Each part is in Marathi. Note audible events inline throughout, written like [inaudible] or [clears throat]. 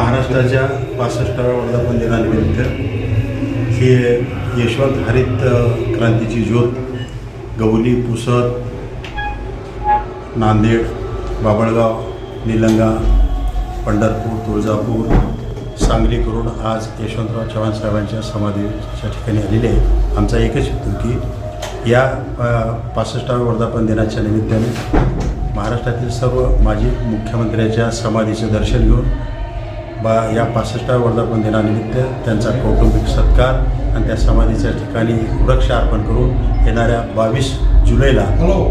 महाराष्ट्राच्या पासष्टाव्या वर्धापन दिनानिमित्त ही यशवंत हरित क्रांतीची ज्योत गवली पुसद नांदेड बाबळगाव निलंगा पंढरपूर तुळजापूर सांगली करून आज यशवंतराव चव्हाण साहेबांच्या समाधीच्या ठिकाणी आलेले आहे आमचा एकच हेतू की या पासष्टाव्या वर्धापन दिनाच्या निमित्ताने महाराष्ट्रातील सर्व माजी मुख्यमंत्र्याच्या समाधीचे दर्शन घेऊन बा या पासष्टाव्या वर्धापन दिनानिमित्त त्यांचा कौटुंबिक सत्कार आणि त्या समाधीच्या ठिकाणी वृक्ष अर्पण करून येणाऱ्या बावीस जुलैला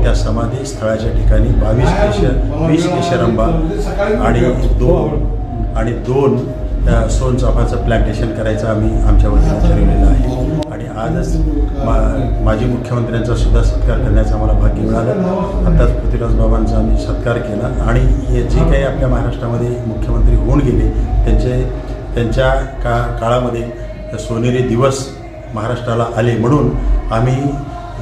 त्या समाधी स्थळाच्या ठिकाणी बावीस केशर वीस केशरंबा आणि दोन आणि दोन त्या सोनचाफाचं प्लॅन्टेशन करायचं आम्ही आमच्या वतीनं ठरवलेलं आहे. आजच मा माजी मुख्यमंत्र्यांचा सुद्धा सत्कार करण्याचं आम्हाला भाग्य मिळालं. आत्ताच पृथ्वीराज बाबांचा आम्ही सत्कार केला. आणि हे जे काही आपल्या महाराष्ट्रामध्ये मुख्यमंत्री होऊन गेले त्यांचे त्यांच्या का काळामध्ये सोनेरी दिवस महाराष्ट्राला आले म्हणून आम्ही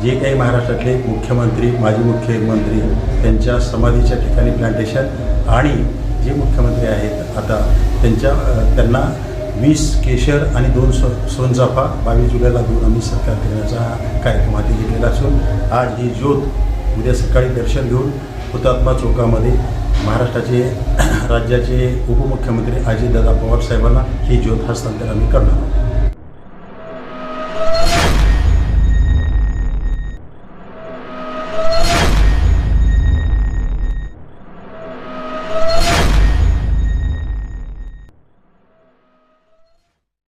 जे काही महाराष्ट्रातले मुख्यमंत्री माजी मुख्यमंत्री त्यांच्या समाधीच्या ठिकाणी प्लांटेशन आणि जे मुख्यमंत्री आहेत आता त्यांच्या त्यांना वीस केशर आणि दोन सो सोनचाफा बावीस जुलैला दोन आम्ही सत्कार करण्याचा कार्यक्रम हाती घेतलेला असून आज ही ज्योत उद्या सकाळी दर्शन घेऊन हुतात्मा चौकामध्ये महाराष्ट्राचे [clears throat] राज्याचे उपमुख्यमंत्री अजितदादा पवार साहेबांना ही ज्योत हस्तांतर आम्ही करणार आहोत.